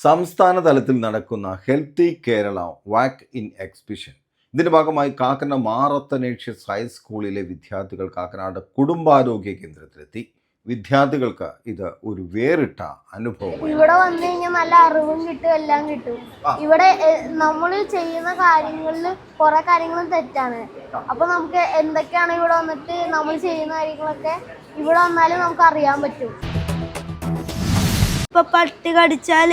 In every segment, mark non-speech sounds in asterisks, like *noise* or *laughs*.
സംസ്ഥാന തലത്തിൽ നടക്കുന്ന healthy Kerala walk in exhibition ഇതിന്റെ ഭാഗമായി കാക്കന മാറത്തനേഷ്യസ് ഹൈസ്കൂളിലെ വിദ്യാർത്ഥികൾ കാക്കനാട് കുടുംബാരോഗ്യ കേന്ദ്രത്തിലെത്തി. വിദ്യാർത്ഥികൾക്ക് ഇത് ഒരു വേറിട്ട അനുഭവം ഇവിടെ വന്നു കഴിഞ്ഞാൽ നല്ല അറിവും കിട്ടും എല്ലാം കിട്ടും. ഇവിടെ നമ്മൾ ചെയ്യുന്ന കാര്യങ്ങളിൽ കുറെ കാര്യങ്ങളും തെറ്റാണ്. അപ്പൊ നമുക്ക് എന്തൊക്കെയാണ് ഇവിടെ വന്നിട്ട് നമ്മൾ ചെയ്യുന്ന കാര്യങ്ങളൊക്കെ ഇവിടെ വന്നാലും നമുക്ക് അറിയാൻ പറ്റും. ഇപ്പൊ പട്ടി കടിച്ചാൽ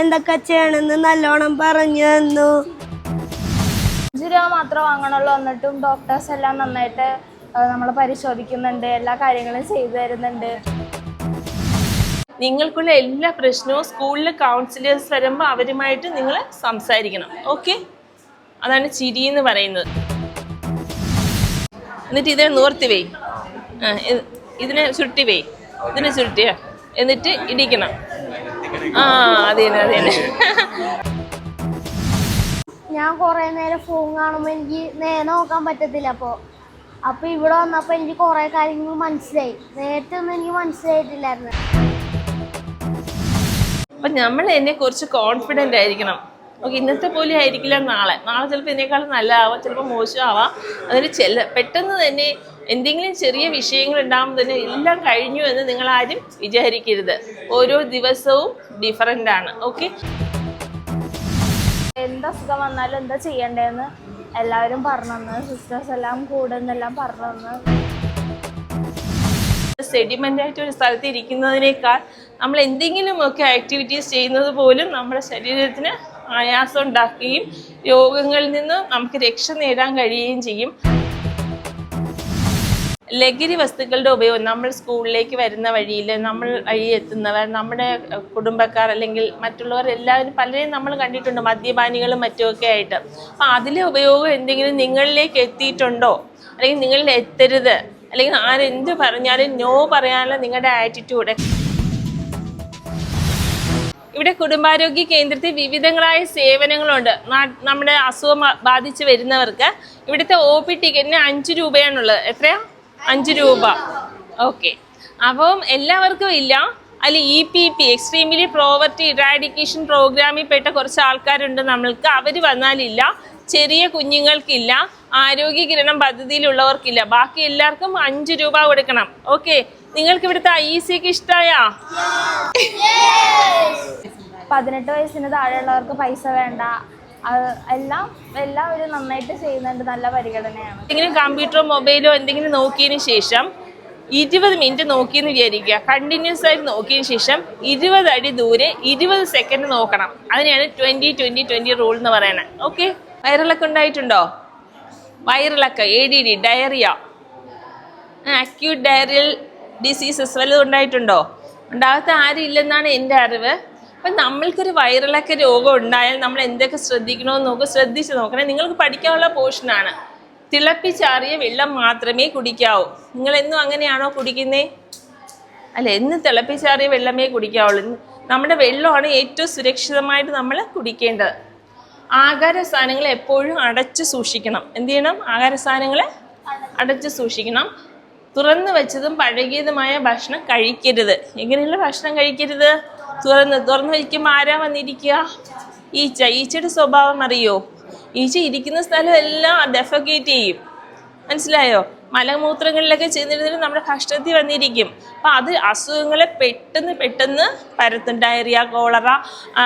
എന്തൊക്കെ ചെയ്യണമെന്ന് നല്ലോണം പറഞ്ഞു തന്നു. അഞ്ച് രൂപ മാത്രം വാങ്ങണുള്ളൂ. എന്നിട്ടും ഡോക്ടേഴ്സ് എല്ലാം നന്നായിട്ട് നമ്മൾ പരിശോധിക്കുന്നുണ്ട്. എല്ലാ കാര്യങ്ങളും ചെയ്തു തരുന്നുണ്ട്. നിങ്ങൾക്കുള്ള എല്ലാ പ്രശ്നവും സ്കൂളിലെ കൗൺസിലേഴ്സ് വരുമ്പോൾ അവരുമായിട്ട് നിങ്ങൾ സംസാരിക്കണം. ഓക്കെ അതാണ് ചിരി എന്ന് പറയുന്നത്. എന്നിട്ട് ഇതിനെ നിവർത്തി വേ ആ, ഇതിനെ ചുരുട്ടി വേ ഇതിനെ ചുരുട്ടിയ. എന്നിട്ട് ഇടിക്കണം. ആ അത് തന്നെ അത് തന്നെ ഞാൻ കുറെ നേരം ഫോൺ കാണുമ്പോൾ എനിക്ക് നേരെ നോക്കാൻ പറ്റത്തില്ല അപ്പോൾ അപ്പൊ ഇവിടെ വന്നപ്പോൾ എനിക്ക് കൊറേ കാര്യങ്ങൾ മനസ്സിലായി. നേരത്തെ ഒന്നും എനിക്ക് മനസ്സിലായിട്ടില്ലായിരുന്നു. അപ്പം നമ്മൾ എന്നെ കുറിച്ച് കോൺഫിഡന്റ് ആയിരിക്കണം. ഓക്കെ ഇന്നത്തെ പോലെ ആയിരിക്കില്ല നാളെ. നാളെ ചിലപ്പോൾ ഇതിനേക്കാളും നല്ലതാവാം ചിലപ്പോൾ മോശമാവാം. അതിന് ചെല്ല പെട്ടെന്ന് തന്നെ എന്തെങ്കിലും ചെറിയ വിഷയങ്ങൾ ഉണ്ടാകുമ്പോൾ തന്നെ എല്ലാം കഴിഞ്ഞു എന്ന് നിങ്ങൾ ആരും വിചാരിക്കരുത്. ഓരോ ദിവസവും ഡിഫറന്റ് ആണ്. ഓക്കെ എന്ത് അസുഖം വന്നാലും എന്താ ചെയ്യേണ്ടതെന്ന് എല്ലാവരും പറഞ്ഞു തന്നു സിസ്റ്റേഴ്സ് എല്ലാം കൂടെ എന്നെല്ലാം പറഞ്ഞു തന്നു സെഡിമെന്റ് ആയിട്ട് ഒരു സ്ഥലത്ത് ഇരിക്കുന്നതിനേക്കാൾ നമ്മൾ എന്തെങ്കിലുമൊക്കെ ആക്ടിവിറ്റീസ് ചെയ്യുന്നത് പോലും നമ്മുടെ ശരീരത്തിന് ആയാസം ഉണ്ടാക്കുകയും രോഗങ്ങളിൽ നിന്ന് നമുക്ക് രക്ഷ നേടാൻ കഴിയുകയും ചെയ്യും. ലഹരി വസ്തുക്കളുടെ ഉപയോഗം നമ്മൾ സ്കൂളിലേക്ക് വരുന്ന വഴിയിൽ നമ്മൾ വഴി എത്തുന്നവർ നമ്മുടെ കുടുംബക്കാർ അല്ലെങ്കിൽ മറ്റുള്ളവർ എല്ലാവരും പലരെയും നമ്മൾ കണ്ടിട്ടുണ്ട് മദ്യപാനികളും മറ്റുമൊക്കെ ആയിട്ട്. അപ്പം അതിലെ ഉപയോഗം എന്തെങ്കിലും നിങ്ങളിലേക്ക് എത്തിയിട്ടുണ്ടോ? അല്ലെങ്കിൽ നിങ്ങളിൽ എത്തരുത്. അല്ലെങ്കിൽ ആരെന്ത് പറഞ്ഞാലും നോ പറയാനുള്ള നിങ്ങളുടെ ആറ്റിറ്റ്യൂഡ് ഇവിടെ കുടുംബാരോഗ്യ കേന്ദ്രത്തിൽ വിവിധങ്ങളായ സേവനങ്ങളുണ്ട്. നമ്മുടെ അസുഖം ബാധിച്ച് വരുന്നവർക്ക് ഇവിടുത്തെ ഒ പി ടിക്കറ്റിന് അഞ്ച് രൂപയാണുള്ളത്. എത്രയാ? അഞ്ച് രൂപ. ഓക്കെ അപ്പം എല്ലാവർക്കും ഇല്ല. അതിൽ E P P extremely poverty eradication പ്രോഗ്രാമിൽ പെട്ട കുറച്ച് ആൾക്കാരുണ്ട് നമ്മൾക്ക്. അവർ വന്നാലില്ല. ചെറിയ കുഞ്ഞുങ്ങൾക്കില്ല. ആരോഗ്യ കിരണം പദ്ധതിയിലുള്ളവർക്കില്ല. ബാക്കി എല്ലാവർക്കും അഞ്ച് രൂപ കൊടുക്കണം. ഓക്കെ നിങ്ങൾക്ക് ഇവിടുത്തെ ഐ സിക്ക് ഇഷ്ടമായാ പതിനെട്ട് വയസ്സിന് താഴെയുള്ളവർക്ക് പൈസ വേണ്ട. എല്ലാം എല്ലാവരും നന്നായിട്ട് ചെയ്യുന്നുണ്ട്. നല്ല പരിഗണനയാണ്. എന്തെങ്കിലും കമ്പ്യൂട്ടറോ മൊബൈലോ എന്തെങ്കിലും നോക്കിയതിനു ശേഷം ഇരുപത് മിനിറ്റ് നോക്കിയെന്ന് വിചാരിക്കുക. കണ്ടിന്യൂസ് ആയിട്ട് നോക്കിയതിന് ശേഷം ഇരുപത് അടി ദൂരെ ഇരുപത് സെക്കൻഡ് നോക്കണം. അതിനെയാണ് ട്വന്റി ട്വന്റി ട്വന്റി റൂൾ എന്ന് പറയുന്നത്. ഓക്കെ വയറിളക്കം ഉണ്ടായിട്ടുണ്ടോ? വൈറലൊക്കെ A D D diarrhoea acute diarrhoeal diseases വല്ലതും ഉണ്ടായിട്ടുണ്ടോ? ഉണ്ടാകാത്ത ആരും ഇല്ലെന്നാണ് എന്റെ അറിവ്. അപ്പം നമ്മൾക്കൊരു വൈറലൊക്കെ രോഗം ഉണ്ടായാൽ നമ്മൾ എന്തൊക്കെ ശ്രദ്ധിക്കണമെന്ന് നോക്കുക ശ്രദ്ധിച്ച് നോക്കണേ. നിങ്ങൾക്ക് പഠിക്കാനുള്ള പോർഷനാണ് തിളപ്പിച്ചാറിയ വെള്ളം മാത്രമേ കുടിക്കാവൂ. നിങ്ങൾ എന്നും അങ്ങനെയാണോ കുടിക്കുന്നേ? അല്ല എന്ന് തിളപ്പിച്ചാറിയ വെള്ളമേ കുടിക്കാവുള്ളൂ. നമ്മുടെ വെള്ളമാണ് ഏറ്റവും സുരക്ഷിതമായിട്ട് നമ്മൾ കുടിക്കേണ്ടത്. ആഹാര സാധനങ്ങൾ എപ്പോഴും അടച്ച് സൂക്ഷിക്കണം. എന്ത് ചെയ്യണം? ആഹാര സാധനങ്ങൾ അടച്ച് സൂക്ഷിക്കണം. തുറന്നു വെച്ചതും പഴകിയതുമായ ഭക്ഷണം കഴിക്കരുത്. എങ്ങനെയുള്ള ഭക്ഷണം കഴിക്കരുത്? തുറന്ന് തുറന്നു വയ്ക്കുമ്പോൾ ആരാ വന്നിരിക്കുക? ഈച്ച. ഈച്ചയുടെ സ്വഭാവം അറിയോ? ഈച്ച ഇരിക്കുന്ന സ്ഥലം എല്ലാം ഡെഫക്കേറ്റ് ചെയ്യും. മനസ്സിലായോ? മലമൂത്രങ്ങളിലൊക്കെ ചെന്നിരുന്നിട്ട് നമ്മുടെ ഭക്ഷണത്തിൽ വന്നിരിക്കും. അപ്പം അത് അസുഖങ്ങളെ പെട്ടെന്ന് പെട്ടെന്ന് പരത്തും. ഡയറിയ കോളറ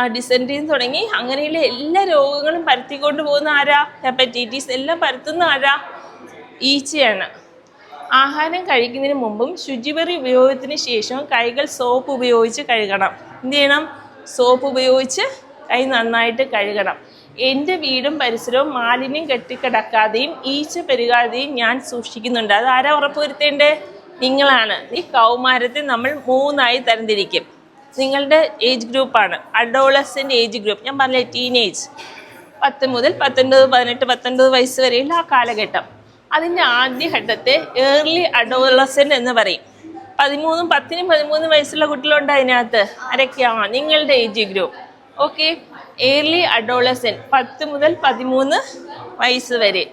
ഡിസെൻട്രി തുടങ്ങി അങ്ങനെയുള്ള എല്ലാ രോഗങ്ങളും പരത്തിക്കൊണ്ട് പോകുന്ന ആരാ? ഹെപ്പറ്റൈറ്റിസ് എല്ലാം പരത്തുന്ന ആരാ? ഈച്ചയാണ്. ആഹാരം കഴിക്കുന്നതിന് മുമ്പും ശുചിപറി ഉപയോഗത്തിന് ശേഷവും കൈകൾ സോപ്പ് ഉപയോഗിച്ച് കഴുകണം. എന്ത് ചെയ്യണം? സോപ്പ് ഉപയോഗിച്ച് കൈ നന്നായിട്ട് കഴുകണം. എന്റെ വീടും പരിസരവും മാലിന്യം കെട്ടിക്കിടക്കാതെയും ഈച്ച പെരുകാതെയും ഞാൻ സൂക്ഷിക്കുന്നുണ്ട്. അത് ആരാ ഉറപ്പുവരുത്തേണ്ടേ? നിങ്ങളാണ്. ഈ കൗമാരത്തെ നമ്മൾ മൂന്നായി തരംതിരിക്കും. നിങ്ങളുടെ ഏജ് ഗ്രൂപ്പാണ്. Adolescent age group. ഞാൻ പറഞ്ഞില്ലേ ടീനേജ്. പത്ത് മുതൽ പത്തൊൻപത് പതിനെട്ട് പത്തൊൻപത് വയസ്സ് വരെയുള്ള ആ കാലഘട്ടം. അതിന്റെ ആദ്യഘട്ടത്തെ ഏർലി അഡോളസെന്റ് എന്ന് പറയും. പതിമൂന്നും പത്തിനും പതിമൂന്നും വയസ്സുള്ള കുട്ടികളുണ്ട് അതിനകത്ത്? ആരൊക്കെയാണ് നിങ്ങളുടെ age group okay early adolescent പത്ത് മുതൽ പതിമൂന്ന് വയസ്സ് വരെ.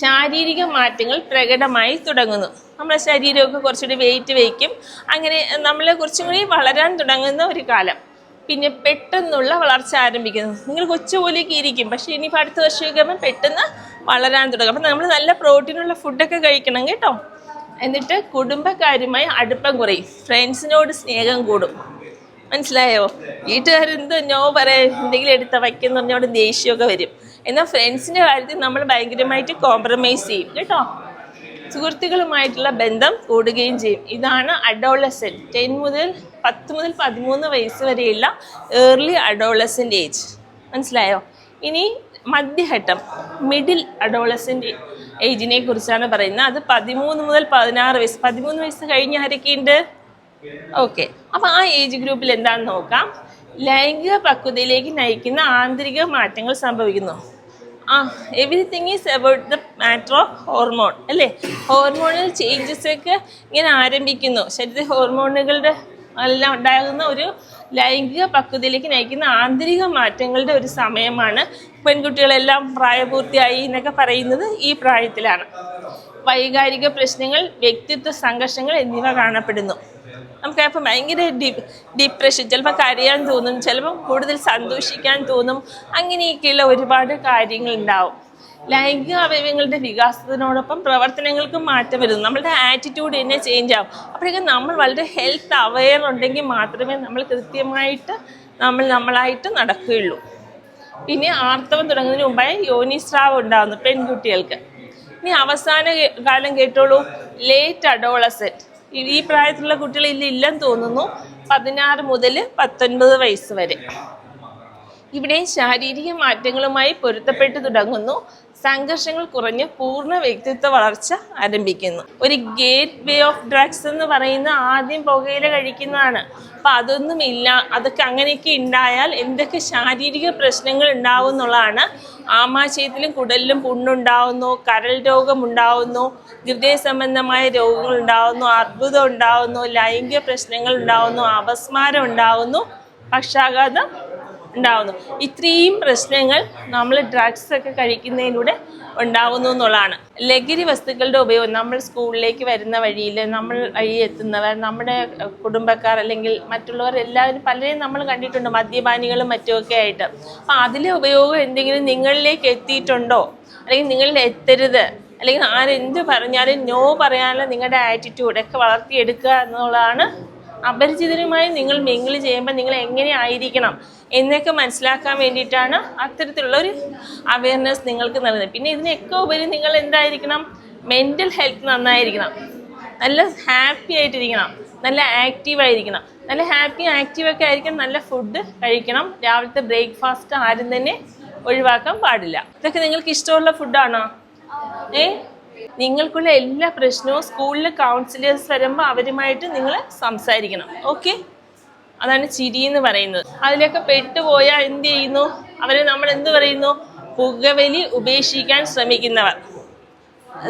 ശാരീരിക മാറ്റങ്ങൾ പ്രകടമായി തുടങ്ങുന്നു. നമ്മുടെ ശരീരമൊക്കെ കുറച്ചുകൂടി വെയിറ്റ് വയ്ക്കും. അങ്ങനെ നമ്മളെ കുറച്ചും കൂടി വളരാൻ തുടങ്ങുന്ന ഒരു കാലം. പിന്നെ പെട്ടെന്നുള്ള വളർച്ച ആരംഭിക്കുന്നു. നിങ്ങൾ കൊച്ചുപോലെയൊക്കെ ഇരിക്കും. പക്ഷേ ഇനി അടുത്ത വർഷമൊക്കെ ആകുമ്പോൾ പെട്ടെന്ന് വളരാൻ തുടങ്ങും. അപ്പം നമ്മൾ നല്ല പ്രോട്ടീനുള്ള ഫുഡൊക്കെ കഴിക്കണം കേട്ടോ. എന്നിട്ട് കുടുംബക്കാരുമായി അടുപ്പം കുറയും. ഫ്രണ്ട്സിനോട് സ്നേഹം കൂടും. മനസ്സിലായോ? വീട്ടുകാരെന്തോ നോ പറയാ എന്തെങ്കിലും എടുത്ത വയ്ക്കുന്ന പറഞ്ഞോട് ദേഷ്യമൊക്കെ വരും. എന്നാൽ ഫ്രണ്ട്സിന്റെ കാര്യത്തിൽ നമ്മൾ ഭയങ്കരമായിട്ട് കോംപ്രമൈസ് ചെയ്യും കേട്ടോ. സുഹൃത്തുക്കളുമായിട്ടുള്ള ബന്ധം കൂടുകയും ചെയ്യും. ഇതാണ് അഡോളസെൻ ടെൻ മുതൽ പത്ത് മുതൽ പതിമൂന്ന് വയസ്സ് വരെയുള്ള ഏർലി അഡോളസെന്റ് ഏജ് മനസ്സിലായോ? ഇനി മധ്യഘട്ടം മിഡിൽ അഡോളസെന്റ് ഏജിനെ കുറിച്ചാണ് പറയുന്നത്. അത് പതിമൂന്ന് മുതൽ പതിനാറ് വയസ്സ്. പതിമൂന്ന് വയസ്സ് കഴിഞ്ഞ ആരൊക്കെയുണ്ട് ഓക്കെ അപ്പോൾ ആ ഏജ് ഗ്രൂപ്പിൽ എന്താണെന്ന് നോക്കാം. ലൈംഗിക പക്വതയിലേക്ക് നയിക്കുന്ന ആന്തരിക മാറ്റങ്ങൾ സംഭവിക്കുന്നു. ആ everything is about the matter of hormone അല്ലേ? ഹോർമോണൽ ചേഞ്ചസ് ഒക്കെ ഇങ്ങനെ ആരംഭിക്കുന്നു. ശരീര ഹോർമോണുകളുടെ എല്ലാം ഉണ്ടാകുന്ന ഒരു ലൈംഗിക പക്വതയിലേക്ക് നയിക്കുന്ന ആന്തരിക മാറ്റങ്ങളുടെ ഒരു സമയമാണ് പെൺകുട്ടികളെല്ലാം പ്രായപൂർത്തിയായി എന്നൊക്കെ പറയുന്നത് ഈ പ്രായത്തിലാണ്. വൈകാരിക പ്രശ്നങ്ങൾ വ്യക്തിത്വ സംഘർഷങ്ങൾ എന്നിവ കാണപ്പെടുന്നു. നമുക്ക് അപ്പോൾ ഭയങ്കര ഡി ഡിപ്രഷൻ ചിലപ്പോൾ കരയാൻ തോന്നും ചിലപ്പോൾ കൂടുതൽ സന്തോഷിക്കാൻ തോന്നും അങ്ങനെയൊക്കെയുള്ള ഒരുപാട് കാര്യങ്ങൾ ഉണ്ടാവും. ലൈംഗിക അവയവങ്ങളുടെ വികാസത്തിനോടൊപ്പം പ്രവർത്തനങ്ങൾക്കും മാറ്റം വരുന്നു. നമ്മളുടെ ആറ്റിറ്റ്യൂഡ് തന്നെ ചേഞ്ച് ആവും. അപ്പോഴേക്കും നമ്മൾ വളരെ ഹെൽത്ത് അവെയർ ഉണ്ടെങ്കിൽ മാത്രമേ നമ്മൾ കൃത്യമായിട്ട് നമ്മൾ നമ്മളായിട്ട് നടക്കുകയുള്ളൂ. പിന്നെ ആർത്തവം തുടങ്ങുന്നതിന് മുമ്പായി യോനിസ്രാവം ഉണ്ടാകുന്നു പെൺകുട്ടികൾക്ക്. ഇനി അവസാന കാലം കേട്ടോളൂ. ലേറ്റ് അഡോളസെറ്റ് ഈ പ്രായത്തിലുള്ള കുട്ടികൾ ഇല്ല ഇല്ലെന്ന് തോന്നുന്നു. പതിനാറ് മുതൽ പത്തൊൻപത് വയസ്സ് വരെ. ഇവിടെ ശാരീരിക മാറ്റങ്ങളുമായി പൊരുത്തപ്പെട്ടു തുടങ്ങുന്നു. സംഘർഷങ്ങൾ കുറഞ്ഞ് പൂർണ വ്യക്തിത്വ വളർച്ച ആരംഭിക്കുന്നു. ഒരു ഗേറ്റ് വേ ഓഫ് ഡ്രഗ്സ് എന്ന് പറയുന്ന ആദ്യം പുകയില കഴിക്കുന്നതാണ്. അപ്പം അതൊന്നും ഇല്ല അതൊക്കെ അങ്ങനെയൊക്കെ ഉണ്ടായാൽ എന്തൊക്കെ ശാരീരിക പ്രശ്നങ്ങൾ ഉണ്ടാവും എന്നുള്ളതാണ്. ആമാശയത്തിലും കുടലിലും പുണ്ണുണ്ടാവുന്നു കരൾ രോഗം ഉണ്ടാവുന്നു ഹൃദയ സംബന്ധമായ രോഗങ്ങൾ ഉണ്ടാവുന്നു അർബുദം ഉണ്ടാവുന്നു ലൈംഗിക പ്രശ്നങ്ങൾ ഉണ്ടാവുന്നു അപസ്മാരം ഉണ്ടാവുന്നു പക്ഷാഘാതം ഉണ്ടാവുന്നു. ഇത്രയും പ്രശ്നങ്ങൾ നമ്മൾ ഡ്രഗ്സ് ഒക്കെ കഴിക്കുന്നതിലൂടെ ഉണ്ടാവുന്നു എന്നുള്ളതാണ്. ലഹരി വസ്തുക്കളുടെ ഉപയോഗം നമ്മൾ സ്കൂളിലേക്ക് വരുന്ന വഴിയിൽ നമ്മൾ വഴി എത്തുന്നവർ നമ്മുടെ കുടുംബക്കാർ അല്ലെങ്കിൽ മറ്റുള്ളവർ എല്ലാവരും പലരെയും നമ്മൾ കണ്ടിട്ടുണ്ട് മദ്യപാനികളും മറ്റുമൊക്കെ ആയിട്ട്. അപ്പം അതിലെ ഉപയോഗം എന്തെങ്കിലും നിങ്ങളിലേക്ക് എത്തിയിട്ടുണ്ടോ? അല്ലെങ്കിൽ നിങ്ങളിൽ എത്തരുത്. അല്ലെങ്കിൽ ആരെന്ത് പറഞ്ഞാലും നോ പറയാനുള്ള നിങ്ങളുടെ ആറ്റിറ്റ്യൂഡ് ഒക്കെ വളർത്തിയെടുക്കുക എന്നുള്ളതാണ് അപരിചിതരുമായി നിങ്ങൾ മിങ്കിൾ ചെയ്യുമ്പോൾ നിങ്ങൾ എങ്ങനെ ആയിരിക്കണം എന്നൊക്കെ മനസ്സിലാക്കാൻ വേണ്ടിയിട്ടാണ് അത്തരത്തിലുള്ള ഒരു അവയർനെസ് നിങ്ങൾക്ക് നൽകുന്നത്. പിന്നെ ഇതിനൊക്കെ ഉപരി നിങ്ങൾ എന്തായിരിക്കണം? മെന്റൽ ഹെൽത്ത് നന്നായിരിക്കണം. നല്ല ഹാപ്പി ആയിട്ടിരിക്കണം. നല്ല ആക്റ്റീവ് ആയിരിക്കണം. നല്ല ഹാപ്പി ആക്റ്റീവ് ഒക്കെ ആയിരിക്കണം. നല്ല ഫുഡ് കഴിക്കണം. രാവിലത്തെ ബ്രേക്ക്ഫാസ്റ്റ് ആരും തന്നെ ഒഴിവാക്കാൻ പാടില്ല. ഇതൊക്കെ നിങ്ങൾക്ക് ഇഷ്ടമുള്ള ഫുഡാണോ ഏ? നിങ്ങൾക്കുള്ള എല്ലാ പ്രശ്നവും സ്കൂളിലെ കൗൺസിലേഴ്സ് വരുമ്പോൾ അവരുമായിട്ട് നിങ്ങൾ സംസാരിക്കണം. ഓക്കെ അതാണ് ചിരി എന്ന് പറയുന്നത്. അതിലൊക്കെ പെട്ടുപോയാൽ എന്ത് ചെയ്യുന്നു? അവരെ നമ്മൾ എന്ത് പറയുന്നു? പുകവലി ഉപേക്ഷിക്കാൻ ശ്രമിക്കുന്നവർ.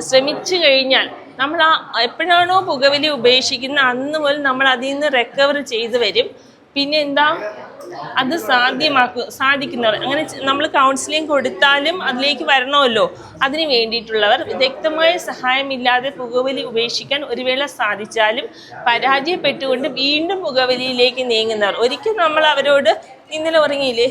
ശ്രമിച്ചു കഴിഞ്ഞാൽ നമ്മൾ ആ എപ്പോഴാണോ പുകവലി ഉപേക്ഷിക്കുന്ന അന്ന് മുതൽ നമ്മൾ അതിൽ നിന്ന് റിക്കവർ ചെയ്ത് വരും. പിന്നെ എന്താ അത് സാധ്യമാക്കുക സാധിക്കുന്നവർ. അങ്ങനെ നമ്മൾ കൗൺസിലിംഗ് കൊടുത്താലും അതിലേക്ക് വരണമല്ലോ. അതിന് വേണ്ടിയിട്ടുള്ളവർ വ്യക്തമായ സഹായമില്ലാതെ പുകവലി ഉപേക്ഷിക്കാൻ ഒരു വേള സാധിച്ചാലും പരാജയപ്പെട്ടുകൊണ്ട് വീണ്ടും പുകവലിയിലേക്ക് നീങ്ങുന്നവർ. ഒരിക്കൽ നമ്മൾ അവരോട് ഇന്നലെ ഉറങ്ങിയില്ലേ?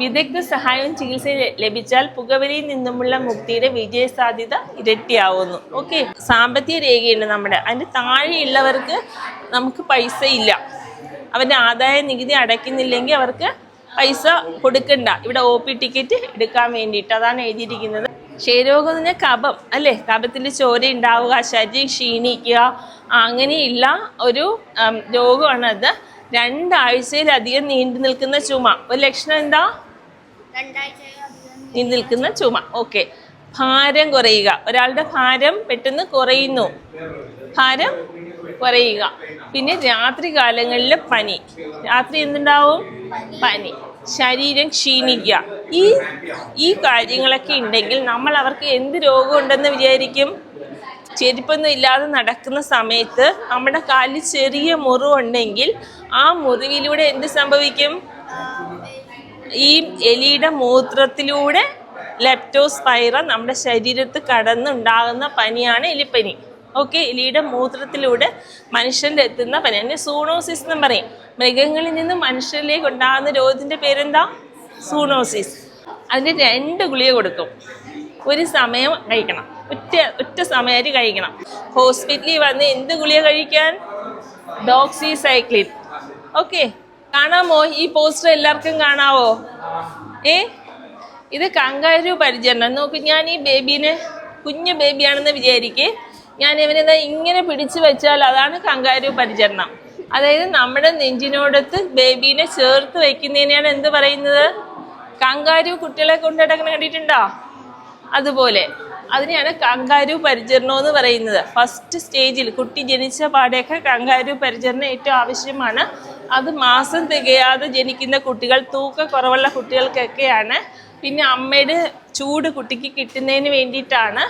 വിദഗ്ധ സഹായവും ചികിത്സയും ലഭിച്ചാൽ പുകവലിയിൽ നിന്നുമുള്ള മുക്തിയുടെ വിജയ സാധ്യത ഇരട്ടിയാവുന്നു. ഓക്കെ സാമ്പത്തിക രേഖയുണ്ട് നമ്മുടെ. അതിന്റെ താഴെയുള്ളവർക്ക് നമുക്ക് പൈസ ഇല്ല. അവരുടെ ആദായ നികുതി അടയ്ക്കുന്നില്ലെങ്കിൽ അവർക്ക് പൈസ കൊടുക്കണ്ട. ഇവിടെ ഒ പി ടിക്കറ്റ് എടുക്കാൻ വേണ്ടിയിട്ട് അതാണ് എഴുതിയിരിക്കുന്നത്. ക്ഷയരോഗം എന്ന് പറഞ്ഞാൽ കപം അല്ലേ? കപത്തിന്റെ ചോര ഉണ്ടാവുക ശരീരം ക്ഷീണിക്കുക അങ്ങനെയുള്ള ഒരു രോഗമാണത്. രണ്ടാഴ്ചയിലധികം നീണ്ടു നിൽക്കുന്ന ചുമ. ഒരു ലക്ഷണം എന്താ? നീണ്ടു നിൽക്കുന്ന ചുമ. ഓക്കെ. ഭാരം കുറയുക. ഒരാളുടെ ഭാരം പെട്ടെന്ന് കുറയുന്നു. ഭാരം കുറയുക. പിന്നെ രാത്രി കാലങ്ങളിൽ പനി. രാത്രി എന്തുണ്ടാവും? പനി. ശരീരം ക്ഷീണിക്കുക. ഈ ഈ കാര്യങ്ങളൊക്കെ ഉണ്ടെങ്കിൽ നമ്മൾ അവർക്ക് എന്ത് രോഗമുണ്ടെന്ന് വിചാരിക്കും? ചെരുപ്പൊന്നും ഇല്ലാതെ നടക്കുന്ന സമയത്ത് നമ്മുടെ കാലിൽ ചെറിയ മുറിവുണ്ടെങ്കിൽ ആ മുറിവിലൂടെ എന്ത് സംഭവിക്കും? ഈ എലിയുടെ മൂത്രത്തിലൂടെ ലെപ്റ്റോസ്പൈറ നമ്മുടെ ശരീരത്ത് കടന്നുണ്ടാകുന്ന പനിയാണ് എലിപ്പനി. ഓക്കെ എലിയുടെ മൂത്രത്തിലൂടെ മനുഷ്യന്റെ എത്തുന്ന പനി. അതിനെ സൂണോസിസ് എന്ന് പറയും. മൃഗങ്ങളിൽ നിന്ന് മനുഷ്യരിലേക്ക് ഉണ്ടാകുന്ന രോഗത്തിന്റെ പേരെന്താ? സൂണോസിസ് അതിന് രണ്ട് ഗുളിക കൊടുക്കും. ഒരു സമയം കഴിക്കണം. ഒറ്റ ഒറ്റ സമയത്ത് കഴിക്കണം. ഹോസ്പിറ്റലിൽ വന്ന് എന്ത് ഗുളിക കഴിക്കാൻ? Doxycycline okay. കാണാമോ? ഈ പോസ്റ്റർ എല്ലാവർക്കും കാണാവോ? ഏ? ഇത് കങ്കാരു പരിചരണം. നോക്ക് ഞാൻ ഈ ബേബീനെ കുഞ്ഞു ബേബിയാണെന്ന് വിചാരിക്കേ. ഞാൻ ഇവനെന്താ ഇങ്ങനെ പിടിച്ചു വെച്ചാൽ അതാണ് കങ്കാരു പരിചരണം. അതായത് നമ്മുടെ നെഞ്ചിനോടത്ത് ബേബീനെ ചേർത്ത് വെക്കുന്നതിനെയാണ് എന്ത് പറയുന്നത്? കങ്കാരു കുട്ടികളെ കൊണ്ട് നടക്കുന്ന കണ്ടിട്ടുണ്ടോ? അതുപോലെ. അതിനെയാണ് കങ്കാരു പരിചരണം എന്ന് പറയുന്നത്. ഫസ്റ്റ് സ്റ്റേജിൽ കുട്ടി ജനിച്ച പാടെയൊക്കെ കങ്കാരു പരിചരണം ഏറ്റവും ആവശ്യമാണ്. അത് മാസം തികയാതെ ജനിക്കുന്ന കുട്ടികൾ തൂക്ക കുറവുള്ള കുട്ടികൾക്കൊക്കെയാണ്. പിന്നെ അമ്മയുടെ ചൂട് കുട്ടിക്ക് കിട്ടുന്നതിന് വേണ്ടിയിട്ടാണ്.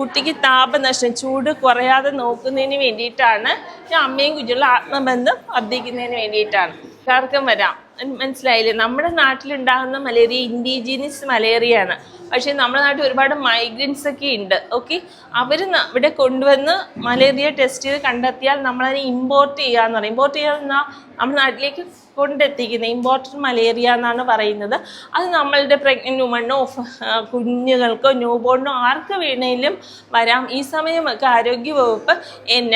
കുട്ടിക്ക് താപനഷ്ടം ചൂട് കുറയാതെ നോക്കുന്നതിന് വേണ്ടിയിട്ടാണ്. അമ്മയും കുഞ്ഞുള്ള ആത്മബന്ധം വർദ്ധിക്കുന്നതിന് വേണ്ടിയിട്ടാണ്. കാർക്കം വരാം. മനസ്സിലായില്ലേ? നമ്മുടെ നാട്ടിലുണ്ടാകുന്ന മലേറിയ ഇൻഡിജീനിയസ് മലേറിയയാണ്. പക്ഷേ നമ്മുടെ നാട്ടിൽ ഒരുപാട് മൈഗ്രൻസ് ഒക്കെ ഉണ്ട്. ഓക്കെ അവർ ഇവിടെ കൊണ്ടുവന്ന് മലേറിയ ടെസ്റ്റ് ചെയ്ത് കണ്ടെത്തിയാൽ നമ്മളതിനെ ഇമ്പോർട്ട് ചെയ്യാന്ന് പറയും. ഇമ്പോർട്ട് ചെയ്യാന്ന നമ്മുടെ നാട്ടിലേക്ക് കൊണ്ടെത്തിക്കുന്നത് ഇമ്പോർട്ടന്റ് മലേറിയ എന്നാണ് പറയുന്നത്. അത് നമ്മളുടെ പ്രഗ്നന്റ് വുമണ്ണോ കുഞ്ഞുങ്ങൾക്കോ ന്യൂ ആർക്ക് വേണേലും വരാം. ഈ സമയമൊക്കെ ആരോഗ്യവകുപ്പ്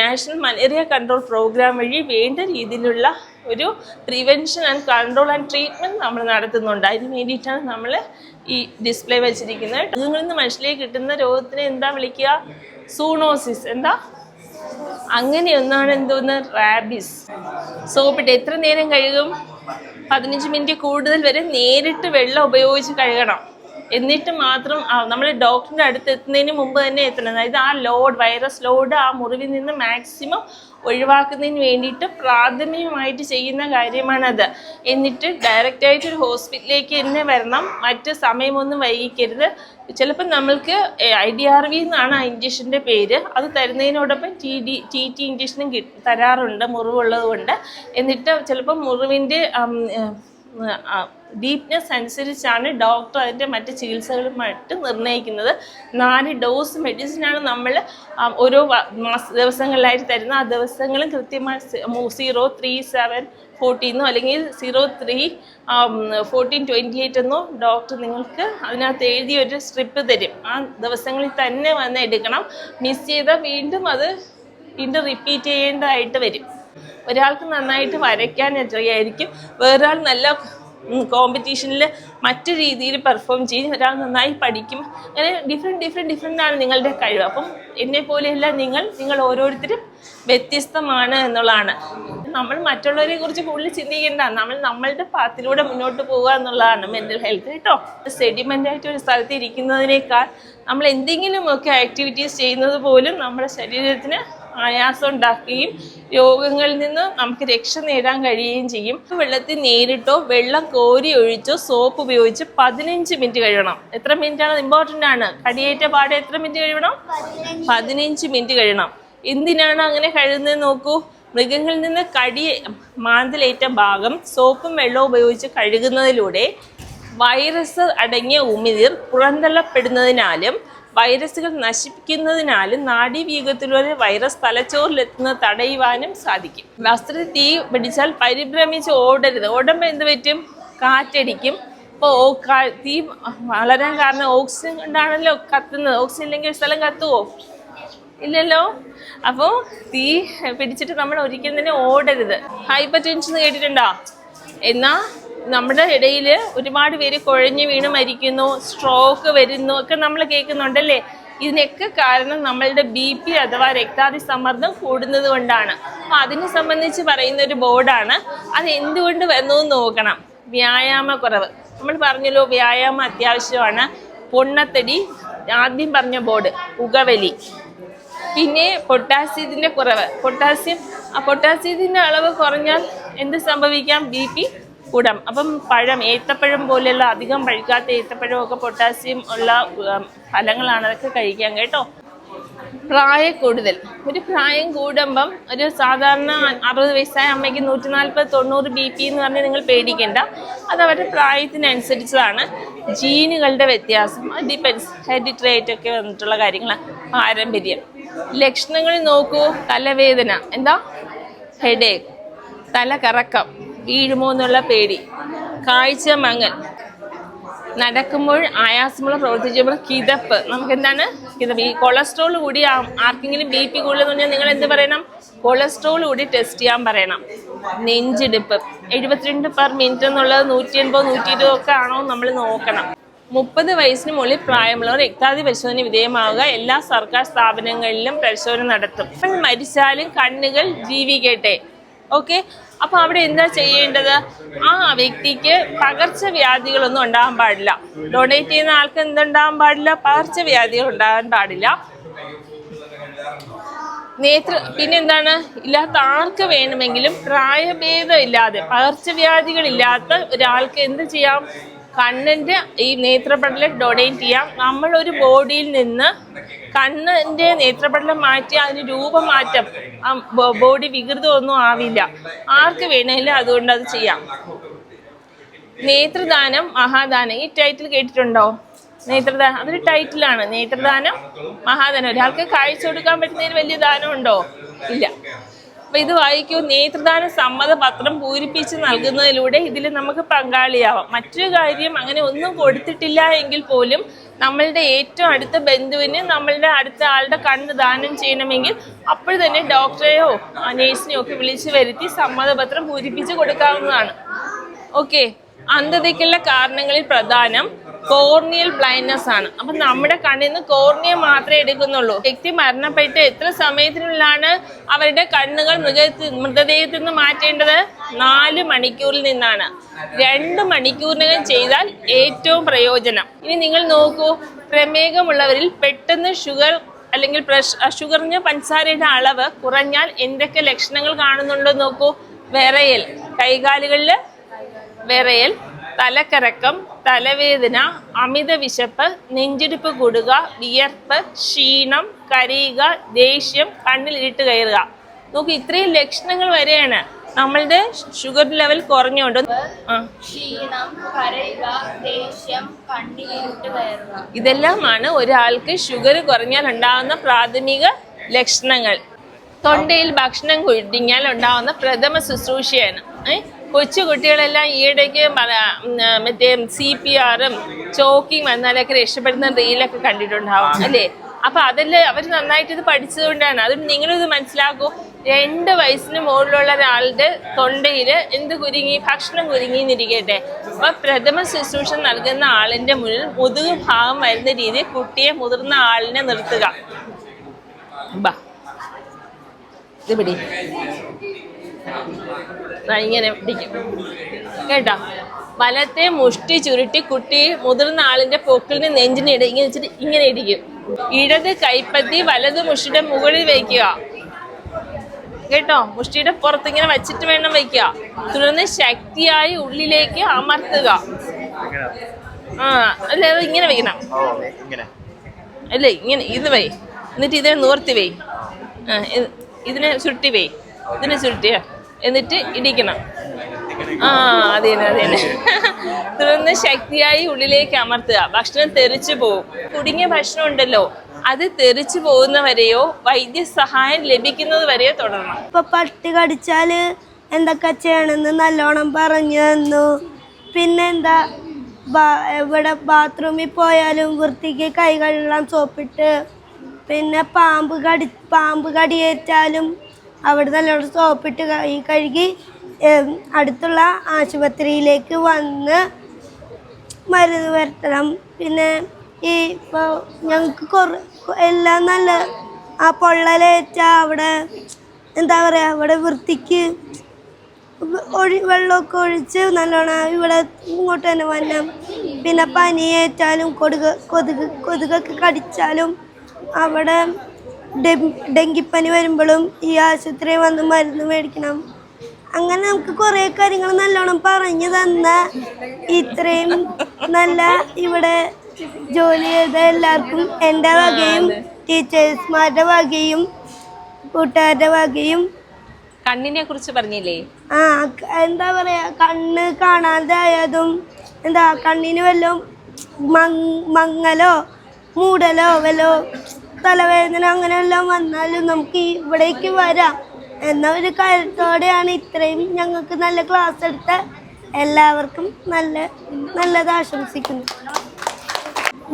നാഷണൽ മലേറിയ കൺട്രോൾ പ്രോഗ്രാം വഴി വേണ്ട രീതിയിലുള്ള ഒരു prevention and control and treatment നമ്മൾ നടത്തുന്നുണ്ട്. അതിന് വേണ്ടിയിട്ടാണ് നമ്മൾ ഈ ഡിസ്പ്ലേ വെച്ചിരിക്കുന്നത്. മൃഗങ്ങളിൽ നിന്ന് മനുഷ്യരിലേക്ക് കിട്ടുന്ന രോഗത്തിനെ എന്താ വിളിക്കുക? സൂണോസിസ് എന്താ? അങ്ങനെ ഒന്നാണ് എന്തോന്ന്? റാബിസ് സോപ്പിട്ട് എത്ര നേരം കഴുകും? പതിനഞ്ച് മിനിറ്റ് കൂടുതൽ വരെ നേരിട്ട് വെള്ളം ഉപയോഗിച്ച് കഴുകണം. എന്നിട്ട് മാത്രം നമ്മൾ ഡോക്ടറിന്റെ അടുത്ത് എത്തുന്നതിന് മുമ്പ് തന്നെ എത്തണം. അതായത് ആ ലോഡ് വൈറസ് ലോഡ് ആ മുറിവിൽ നിന്ന് മാക്സിമം ഒഴിവാക്കുന്നതിന് വേണ്ടിയിട്ട് പ്രാഥമികമായിട്ട് ചെയ്യുന്ന കാര്യമാണത്. എന്നിട്ട് ഡയറക്റ്റായിട്ട് ഒരു ഹോസ്പിറ്റലിലേക്ക് തന്നെ വരണം. മറ്റ് സമയമൊന്നും വൈകിക്കരുത്. ചിലപ്പോൾ നമ്മൾക്ക് ഐ ഡി ആർ വി എന്നാണ് ആ ഇഞ്ചക്ഷന്റെ പേര്. അത് തരുന്നതിനോടൊപ്പം ടി ഡി ടി ടി ഇഞ്ചക്ഷനും തരാറുണ്ട് മുറിവുള്ളത് കൊണ്ട് എന്നിട്ട് ചിലപ്പോൾ മുറിവിന്റെ ഡീപ്നെസ് അനുസരിച്ചാണ് ഡോക്ടർ അതിന്റെ മറ്റ് ചികിത്സകളുമായിട്ട് നിർണയിക്കുന്നത്. നാല് ഡോസ് മെഡിസിനാണ് നമ്മൾ ഓരോ മാസ ദിവസങ്ങളിലായിട്ട് തരുന്നത്. ആ ദിവസങ്ങളും കൃത്യമായി സീറോ ത്രീ സെവൻ ഫോർട്ടീന്നോ അല്ലെങ്കിൽ zero three fourteen twenty eight എന്നോ ഡോക്ടർ നിങ്ങൾക്ക് അതിനകത്ത് എഴുതി ഒരു സ്ട്രിപ്പ് തരും. ആ ദിവസങ്ങളിൽ തന്നെ വന്ന് എടുക്കണം. മിസ് ചെയ്താൽ വീണ്ടും അത് വീണ്ടും റിപ്പീറ്റ് ചെയ്യേണ്ടതായിട്ട് വരും. ഒരാൾക്ക് നന്നായിട്ട് വരയ്ക്കാൻ അറിയായിരിക്കും വേറൊരാൾ നല്ല കോമ്പറ്റീഷനിൽ മറ്റു രീതിയിൽ പെർഫോം ചെയ്യും. ഒരാൾ നന്നായി പഠിക്കും. അങ്ങനെ ഡിഫറെന്റ് ഡിഫറെന്റ് ഡിഫറെന്റ് ആണ് നിങ്ങളുടെ കഴിവ്. അപ്പം എന്നെ പോലെയല്ല നിങ്ങൾ നിങ്ങൾ ഓരോരുത്തരും വ്യത്യസ്തമാണ് എന്നുള്ളതാണ്. നമ്മൾ മറ്റുള്ളവരെ കുറിച്ച് കൂടുതൽ ചിന്തിക്കേണ്ട നമ്മൾ നമ്മളുടെ പാത്തിലൂടെ മുന്നോട്ട് പോവുക എന്നുള്ളതാണ് മെന്റൽ ഹെൽത്ത് കേട്ടോ സെഡിമെന്റ് ആയിട്ട് ഒരു സ്ഥലത്ത് ഇരിക്കുന്നതിനേക്കാൾ നമ്മൾ എന്തെങ്കിലുമൊക്കെ ആക്ടിവിറ്റീസ് ചെയ്യുന്നത് പോലും നമ്മുടെ ശരീരത്തിന് ആയാസം ഉണ്ടാക്കുകയും രോഗങ്ങളിൽ നിന്ന് നമുക്ക് രക്ഷ നേടാൻ കഴിയുകയും ചെയ്യും. വെള്ളത്തിൽ നേരിട്ടോ വെള്ളം കോരി ഒഴിച്ചോ സോപ്പ് ഉപയോഗിച്ച് പതിനഞ്ച് മിനിറ്റ് കഴുകണം എത്ര മിനിറ്റ് ആണ് ഇമ്പോർട്ടന്റ് ആണ്. കടിയേറ്റ പാടെ എത്ര മിനിറ്റ് കഴിയണം പതിനഞ്ച് മിനിറ്റ് കഴുകണം എന്തിനാണ് അങ്ങനെ കഴിയുന്നത് നോക്കൂ. മൃഗങ്ങളിൽ നിന്ന് കടി മാന്തലേറ്റ ഭാഗം സോപ്പും വെള്ളവും ഉപയോഗിച്ച് കഴുകുന്നതിലൂടെ വൈറസ് അടങ്ങിയ ഉമിനീർ പുറന്തള്ളപ്പെടുന്നതിനാലും വൈറസുകൾ നശിപ്പിക്കുന്നതിനാലും നാഡീവ്യൂഹത്തിലൂടെ വൈറസ് തലച്ചോറിലെത്തുന്നത് തടയുവാനും സാധിക്കും. വസ്ത്രത്തിൽ തീ പിടിച്ചാൽ പരിഭ്രമിച്ച് ഓടരുത്. ഓടുമ്പോൾ എന്ത് പറ്റും? കാറ്റടിക്കും. ഇപ്പോൾ തീ വളരാൻ കാരണം ഓക്സിജൻ കൊണ്ടാണല്ലോ കത്തുന്നത്. ഓക്സിജൻ ഇല്ലെങ്കിൽ ഒരു സ്ഥലം കത്തുവോ? ഇല്ലല്ലോ. അപ്പോൾ തീ പിടിച്ചിട്ട് നമ്മൾ ഒരിക്കലും തന്നെ ഓടരുത്. ഹൈപ്പർ ടെൻഷൻ കേട്ടിട്ടുണ്ടോ? എന്നാൽ നമ്മുടെ ഇടയിൽ ഒരുപാട് പേര് കുഴഞ്ഞു വീണ് മരിക്കുന്നു സ്ട്രോക്ക് വരുന്നു ഒക്കെ നമ്മൾ കേൾക്കുന്നുണ്ടല്ലേ? ഇതിനൊക്കെ കാരണം നമ്മളുടെ ബി പി അഥവാ രക്താതി സമ്മർദ്ദം കൂടുന്നത് കൊണ്ടാണ്. അപ്പോൾ അതിനെ സംബന്ധിച്ച് പറയുന്ന ഒരു ബോർഡാണ്. അത് എന്തുകൊണ്ട് വന്നു എന്ന് നോക്കണം. വ്യായാമക്കുറവ്. നമ്മൾ പറഞ്ഞല്ലോ വ്യായാമം അത്യാവശ്യമാണ്. പൊണ്ണത്തടി ആദ്യം പറഞ്ഞ ബോർഡ് പുകവലി പിന്നെ പൊട്ടാസ്യത്തിന്റെ കുറവ്. പൊട്ടാസ്യം ആ പൊട്ടാസ്യത്തിന്റെ അളവ് കുറഞ്ഞാൽ എന്ത് സംഭവിക്കാം? ബി പി കൂടാം. അപ്പം പഴം ഏത്തപ്പഴം പോലെയുള്ള അധികം പഴുക്കാത്ത ഏത്തപ്പഴമൊക്കെ പൊട്ടാസ്യം ഉള്ള ഫലങ്ങളാണ് അതൊക്കെ കഴിക്കാൻ കേട്ടോ. പ്രായ കൂടുതൽ ഒരു പ്രായം കൂടുമ്പം ഒരു സാധാരണ അറുപത് വയസ്സായ അമ്മയ്ക്ക് നൂറ്റി നാൽപ്പത് തൊണ്ണൂറ് ബി പി എന്ന് പറഞ്ഞാൽ നിങ്ങൾ പേടിക്കേണ്ട. അത് അവരുടെ പ്രായത്തിനനുസരിച്ചതാണ് ജീനുകളുടെ വ്യത്യാസം. അത് ഡിപ്പെൻസ് ഒക്കെ വന്നിട്ടുള്ള കാര്യങ്ങൾ പാരമ്പര്യം. ലക്ഷണങ്ങൾ നോക്കൂ. തലവേദന. എന്താ? ഹെഡേക്ക് തല കറക്കം വീഴുമോ എന്നുള്ള പേടി. കാഴ്ച മങ്ങൽ. നടക്കുമ്പോൾ ആയാസമുള്ള പ്രവർത്തിക്കുമ്പോൾ കിതപ്പ്. നമുക്ക് എന്താണ് കിതപ്പ്. ഈ കൊളസ്ട്രോൾ കൂടി ആർക്കെങ്കിലും ബി പി കൂടുതൽ പറഞ്ഞാൽ നിങ്ങൾ എന്ത് പറയണം? കൊളസ്ട്രോൾ കൂടി ടെസ്റ്റ് ചെയ്യാൻ പറയണം. നെഞ്ചിടിപ്പ്. എഴുപത്തിരണ്ട് പെർ മിനിറ്റ് എന്നുള്ളത് നൂറ്റി എൺപത് നൂറ്റി ഇരുപത് ഒക്കെ ആണോ നമ്മൾ നോക്കണം. മുപ്പത് വയസ്സിന് മുകളിൽ പ്രായമുള്ളവർ രക്താതി പരിശോധന വിധേയമാവുക. എല്ലാ സർക്കാർ സ്ഥാപനങ്ങളിലും പരിശോധന നടത്തും. മരിച്ചാലും കണ്ണുകൾ ജീവിക്കട്ടെ. ഓക്കെ? അപ്പൊ അവിടെ എന്താ ചെയ്യേണ്ടത്? ആ വ്യക്തിക്ക് പകർച്ചവ്യാധികളൊന്നും ഉണ്ടാകാൻ പാടില്ല. ഡൊണേറ്റ് ചെയ്യുന്ന ആൾക്ക് എന്തുണ്ടാകാൻ പാടില്ല? പകർച്ചവ്യാധികൾ ഉണ്ടാകാൻ പാടില്ല. നേത്ര പിന്നെന്താണ്? ഇല്ലാത്ത ആർക്ക് വേണമെങ്കിലും ഇല്ലാതെ പകർച്ചവ്യാധികളില്ലാത്ത ഒരാൾക്ക് എന്ത് ചെയ്യാം? കണ്ണിന്റെ ഈ നേത്രപടലം ഡൊണേറ്റ് ചെയ്യാം. നമ്മളൊരു ബോഡിയിൽ നിന്ന് കണ്ണിന്റെ നേത്രപടലം മാറ്റി അതിന് രൂപമാറ്റം ആ ബോഡി വികൃതമൊന്നും ആവില്ല. ആർക്ക് വേണമെങ്കിലും അതുകൊണ്ട് അത് ചെയ്യാം. നേത്രദാനം മഹാദാനം. ഈ ടൈറ്റിൽ കേട്ടിട്ടുണ്ടോ? നേത്രദാനം അതൊരു ടൈറ്റിലാണ് നേത്രദാനം മഹാദാനം. ഒരാൾക്ക് കാഴ്ച കൊടുക്കാൻ പറ്റുന്നതിന് വലിയ ദാനം ഉണ്ടോ ഇല്ല. അപ്പൊ ഇത് വായിക്കൂ. നേത്രദാന സമ്മതപത്രം പൂരിപ്പിച്ച് നൽകുന്നതിലൂടെ ഇതിൽ നമുക്ക് പങ്കാളിയാവാം. മറ്റൊരു കാര്യം അങ്ങനെ ഒന്നും കൊടുത്തിട്ടില്ല എങ്കിൽ പോലും നമ്മളുടെ ഏറ്റവും അടുത്ത ബന്ധുവിന് നമ്മളുടെ അടുത്ത ആളുടെ കണ്ണ് ദാനം ചെയ്യണമെങ്കിൽ അപ്പോൾ തന്നെ ഡോക്ടറെയോ നേഴ്സിനെയോ ഒക്കെ വിളിച്ചു വരുത്തി സമ്മതപത്രം പൂരിപ്പിച്ച് കൊടുക്കാവുന്നതാണ്. ഓക്കെ. അന്ധതയ്ക്കുള്ള കാരണങ്ങളിൽ പ്രധാനം കോർണിയൽ ബ്ലൈൻഡ്നെസ് ആണ്. അപ്പൊ നമ്മുടെ കണ്ണിൽ നിന്ന് കോർണിയ മാത്രമേ എടുക്കുന്നുള്ളൂ. വ്യക്തി മരണപ്പെട്ട് എത്ര സമയത്തിനുള്ളിലാണ് അവരുടെ കണ്ണുകൾ മൃഗത്തിൽ മൃതദേഹത്തിൽ നിന്ന് മാറ്റേണ്ടത്? നാല് മണിക്കൂറിൽ നിന്നാണ്. രണ്ട് മണിക്കൂറിനകം ചെയ്താൽ ഏറ്റവും പ്രയോജനം. ഇനി നിങ്ങൾ നോക്കൂ പ്രമേഹമുള്ളവരിൽ പെട്ടെന്ന് ഷുഗർ അല്ലെങ്കിൽ ഷുഗറിന് പഞ്ചസാരയുടെ അളവ് കുറഞ്ഞാൽ എന്തൊക്കെ ലക്ഷണങ്ങൾ കാണുന്നുണ്ടോ നോക്കൂ. വിറയൽ. കൈകാലുകളിൽ വിറയൽ. തലക്കറക്കം തലവേദന അമിത വിശപ്പ് നെഞ്ചിടിപ്പ് കൂടുക വിയർപ്പ് ക്ഷീണം കരയുക ദേഷ്യം കണ്ണിൽ ഇരുട്ട് കയറുക. നോക്ക് ഇത്രയും ലക്ഷണങ്ങൾ വരെയാണ് നമ്മളുടെ ഷുഗർ ലെവൽ കുറഞ്ഞുകൊണ്ട് ഇതെല്ലാമാണ് ഒരാൾക്ക് ഷുഗർ കുറഞ്ഞാൽ ഉണ്ടാകുന്ന പ്രാഥമിക ലക്ഷണങ്ങൾ. തൊണ്ടയിൽ ഭക്ഷണം കുഴിഞ്ഞാൽ ഉണ്ടാകുന്ന പ്രഥമ ശുശ്രൂഷയാണ്? കൊച്ചു കുട്ടികളെല്ലാം ഈയിടയ്ക്ക് മറ്റേ സി പി ആറും ചോക്കിങ് വന്നാലൊക്കെ രക്ഷപ്പെടുന്ന റീലൊക്കെ കണ്ടിട്ടുണ്ടാവും അല്ലേ? അപ്പൊ അതെല്ലാം അവർ നന്നായിട്ട് ഇത് പഠിച്ചതുകൊണ്ടാണ്. അത് നിങ്ങളിത് മനസ്സിലാക്കൂ. രണ്ട് വയസ്സിന് മുകളിലുള്ള ഒരാളുടെ തൊണ്ടയിൽ എന്ത് കുരുങ്ങി ഭക്ഷണം കുരുങ്ങിന്നിരിക്കട്ടെ. അപ്പൊ പ്രഥമ ശുശ്രൂഷ നൽകുന്ന ആളിന്റെ മുന്നിൽ മുതുക് ഭാഗം വരുന്ന രീതിയിൽ കുട്ടിയെ മുതിർന്ന ആളിനെ നിർത്തുക. ബാ. ഇത് പിടി. ഇങ്ങനെ പിടിക്കും. കേട്ടോ? വലത്തെ മുഷ്ടി ചുരുട്ടി കുട്ടി മുതിർന്ന ആളിന്റെ പൊക്കിളിന് നെഞ്ചിന് ഇട ഇങ്ങനെ വെച്ചിട്ട് ഇങ്ങനെ ഇടിക്കും. ഇടത് കൈപ്പത്തി വലത് മുഷ്ടിയുടെ മുകളിൽ വയ്ക്കുക കേട്ടോ? മുഷ്ടിയുടെ പുറത്ത് ഇങ്ങനെ വെച്ചിട്ട് വേണം വയ്ക്കുക തുടർന്ന് ശക്തിയായി ഉള്ളിലേക്ക് അമർത്തുക. ആ അല്ലെ? അത് ഇങ്ങനെ വെക്കണം. അല്ലേ? ഇങ്ങനെ ഇത് വൈ. എന്നിട്ട് ഇതിനെ നിവർത്തി വൈ. ഇതിനെ ചുരുട്ടി വൈ. ഇതിനെ ചുരുട്ടിയ എന്നിട്ട് ഇടിക്കണം. ആ അതെ അതെ തുടർന്ന് ശക്തിയായി ഉള്ളിലേക്ക് അമർത്തുക. ഭക്ഷണം തെറിച്ചു പോകും കുടുങ്ങിയ ഭക്ഷണം ഉണ്ടല്ലോ അത് തെറിച്ചു പോകുന്നവരെയോ വൈദ്യസഹായം ലഭിക്കുന്നത് വരെയോ തുടരണം. ഇപ്പൊ പട്ടി കടിച്ചാൽ എന്തൊക്കെ ചെയ്യണമെന്ന് നല്ലോണം പറഞ്ഞു തന്നു. പിന്നെന്താ ഇവിടെ ബാത്റൂമിൽ പോയാലും വൃത്തിക്ക് കൈ കഴുകാൻ സോപ്പിട്ട്. പിന്നെ പാമ്പ് കടി പാമ്പ് കടിയേറ്റാലും അവിടെ നല്ലോണം സോപ്പിട്ട് കൈ കഴുകി അടുത്തുള്ള ആശുപത്രിയിലേക്ക് വന്ന് മരുന്ന് വരുത്തണം. പിന്നെ ഈ ഇപ്പോൾ ഞങ്ങൾക്ക് കുറ എല്ലാം നല്ല ആ പൊള്ളലേറ്റ അവിടെ എന്താ പറയുക അവിടെ വൃത്തിക്ക് ഒഴി വെള്ളമൊക്കെ ഒഴിച്ച് നല്ലോണം ഇവിടെ ഇങ്ങോട്ട് തന്നെ വന്നം പിന്നെ പനിയേറ്റാലും കൊതുക് കൊതുക് കൊതുകൊക്കെ കടിച്ചാലും അവിടെ ഡെങ്കിപ്പനി വരുമ്പോഴും ഈ ആശുപത്രിയിൽ വന്ന് മരുന്ന് മേടിക്കണം. അങ്ങനെ നമുക്ക് കുറേ കാര്യങ്ങൾ നല്ലോണം പറഞ്ഞു തന്ന ഇത്രയും നല്ല ഇവിടെ ജോലി ചെയ്ത എല്ലാവർക്കും എന്റെ വകയും ടീച്ചേഴ്സ്മാരുടെ വകയും കൂട്ടുകാരുടെ വകയും. കണ്ണിനെ കുറിച്ച് പറഞ്ഞില്ലേ? ആ എന്താ പറയാ കണ്ണ് കാണാതായതും എന്താ കണ്ണിന് വല്ലതും മങ് മങ്ങലോ മൂടലോ വല്ലോ തലവേദന അങ്ങനെ എല്ലാം വന്നാലും നമുക്ക് ഇവിടേക്ക് വരാം. എന്ന ഒരു കാര്യത്തോടെയാണ് ഇത്രയും ഞങ്ങൾക്ക് നല്ല ക്ലാസ് എടുത്ത എല്ലാവർക്കും നല്ല നല്ലത് ആശംസിക്കുന്നു.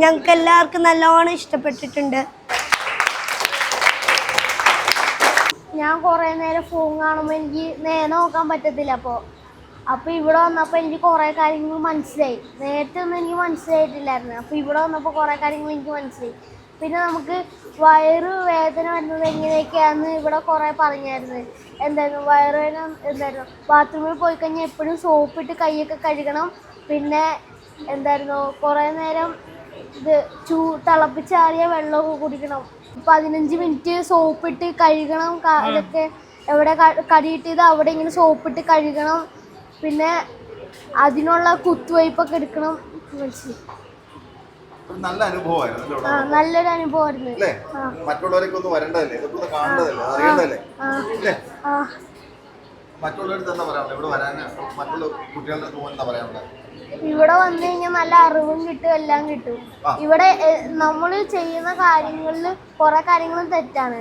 ഞങ്ങൾക്ക് എല്ലാവർക്കും നല്ലോണം ഇഷ്ടപ്പെട്ടിട്ടുണ്ട്. ഞാൻ കുറേ നേരം ഫോൺ കാണുമ്പോൾ എനിക്ക് നേരെ നോക്കാൻ പറ്റത്തില്ല അപ്പോൾ അപ്പോൾ ഇവിടെ വന്നപ്പോൾ എനിക്ക് കുറേ കാര്യങ്ങൾ മനസ്സിലായി. നേരത്തെ ഒന്നും എനിക്ക് മനസ്സിലായിട്ടില്ലായിരുന്നു. അപ്പോൾ ഇവിടെ വന്നപ്പോൾ കുറേ കാര്യങ്ങൾ എനിക്ക് മനസ്സിലായി. പിന്നെ നമുക്ക് വയറ് വേദന വരുന്നത് എങ്ങനെയൊക്കെയാണെന്ന് ഇവിടെ കുറേ പറഞ്ഞായിരുന്നു. എന്തായിരുന്നു? വയറുവേദന എന്തായിരുന്നു? ബാത്റൂമിൽ പോയി കഴിഞ്ഞാൽ എപ്പോഴും സോപ്പിട്ട് കൈയൊക്കെ കഴുകണം. പിന്നെ എന്തായിരുന്നു? കുറേ നേരം ഇത് ചൂ തിളപ്പിച്ചാറിയ വെള്ളമൊക്കെ കുടിക്കണം. പതിനഞ്ച് മിനിറ്റ് സോപ്പിട്ട് കഴുകണം. അതൊക്കെ ഇതൊക്കെ എവിടെ കടിയിട്ട് ഇത് അവിടെ ഇങ്ങനെ സോപ്പിട്ട് കഴുകണം. പിന്നെ അതിനുള്ള കുത്തുവയ്പ്പൊക്കെ എടുക്കണം. മനസ്സിലായി ഒരു നല്ല അനുഭവമായിരുന്നു ആ? നല്ലൊരു അനുഭവമായിരുന്നു. അല്ലേ. മറ്റുള്ളവരൊക്കെ ഒന്ന് വരേണ്ടതല്ലേ? ഇതൊക്കെ ഒന്ന് കാണേണ്ടതല്ലേ അറിയേണ്ടതല്ലേ? അല്ലേ? ആ. മറ്റുള്ളവർക്ക് എന്താ പറയാനുള്ളത്? ഇവിടെ വരാൻ മറ്റുള്ള കുട്ടികളുടെ അടുത്ത് പോകാൻ എന്താ പറയാനുള്ളത്? ഇവിടെ വന്നു കഴിഞ്ഞാൽ നല്ല അറിവും കിട്ടും എല്ലാം കിട്ടും. ആ. ഇവിടെ നമ്മൾ ചെയ്യുന്ന കാര്യങ്ങളിൽ കുറെ കാര്യങ്ങളും തെറ്റാണ്.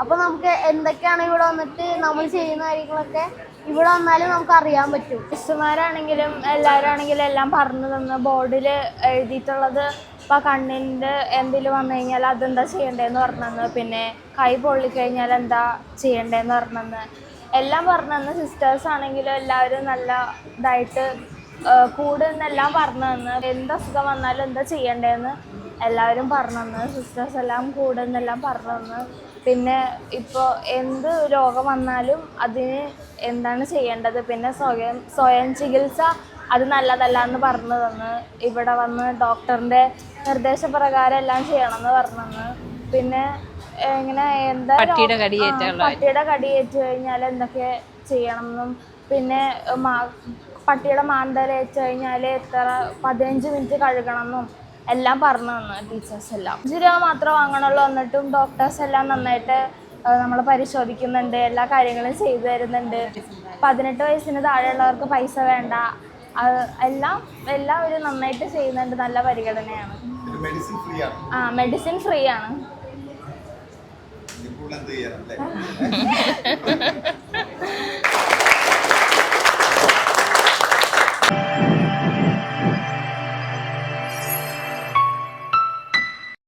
അപ്പൊ നമുക്ക് എന്തൊക്കെയാണ് ഇവിടെ വന്നിട്ട് നമ്മൾ ചെയ്യുന്ന കാര്യങ്ങളൊക്കെ ഇവിടെ വന്നാലും നമുക്ക് അറിയാൻ പറ്റും. മിസ്സുമാരാണെങ്കിലും എല്ലാവരും ആണെങ്കിലും എല്ലാം പറഞ്ഞു തന്ന് ബോർഡിൽ എഴുതിയിട്ടുള്ളത് ഇപ്പോൾ കണ്ണിന്റെ എന്തെങ്കിലും വന്നു കഴിഞ്ഞാൽ അതെന്താ ചെയ്യേണ്ടതെന്ന് പറഞ്ഞെന്ന്. പിന്നെ കൈ പൊള്ളിക്കഴിഞ്ഞാൽ എന്താ ചെയ്യേണ്ടതെന്ന് പറഞ്ഞു തന്ന് എല്ലാം പറഞ്ഞു തന്ന് സിസ്റ്റേഴ്സ് ആണെങ്കിലും എല്ലാവരും നല്ല ഇതായിട്ട് കൂടെ നിന്നെല്ലാം പറഞ്ഞു തന്ന് എന്ത് അസുഖം വന്നാലും എന്താ ചെയ്യേണ്ടതെന്ന് എല്ലാവരും പറഞ്ഞു തന്ന് സിസ്റ്റേഴ്സ് എല്ലാം കൂടെ നിന്നെല്ലാം പറഞ്ഞു തന്ന് പിന്നെ ഇപ്പോൾ എന്ത് രോഗം വന്നാലും അതിന് എന്താണ് ചെയ്യേണ്ടത്? പിന്നെ സ്വയം സ്വയം ചികിത്സ അത് നല്ലതല്ല എന്ന് പറഞ്ഞു തന്ന്. ഇവിടെ വന്ന് ഡോക്ടറിന്റെ നിർദ്ദേശപ്രകാരം എല്ലാം ചെയ്യണം എന്ന് തന്ന് പിന്നെ എങ്ങനെ ഇങ്ങനെ എന്താ പട്ടിയുടെ കടിയേറ്റ് കഴിഞ്ഞാൽ എന്തൊക്കെ ചെയ്യണം എന്നും പിന്നെ പട്ടിയുടെ മാന്തലേറ്റ് കഴിഞ്ഞാൽ എത്ര പതിനഞ്ച് മിനിറ്റ് കഴുകണം എന്നും എല്ലാം പറഞ്ഞു തന്നു ടീച്ചേഴ്സ് എല്ലാം. അഞ്ച് രൂപ മാത്രം വാങ്ങണുള്ളൂ. എന്നിട്ടും ഡോക്ടേഴ്സ് എല്ലാം നന്നായിട്ട് നമ്മൾ പരിശോധിക്കുന്നുണ്ട്. എല്ലാ കാര്യങ്ങളും ചെയ്തു തരുന്നുണ്ട്. പതിനെട്ട് വയസ്സിന് താഴെയുള്ളവർക്ക് പൈസ വേണ്ട. അത് എല്ലാം എല്ലാവരും നന്നായിട്ട് ചെയ്യുന്നുണ്ട്. നല്ല പരിഗണനയാണ്. മെഡിസിൻ ഫ്രീ ആണ്. ആ മെഡിസിൻ ഫ്രീ ആണ്. ഇപ്പോൾ എന്ത് ചെയ്യാനല്ലേ *laughs*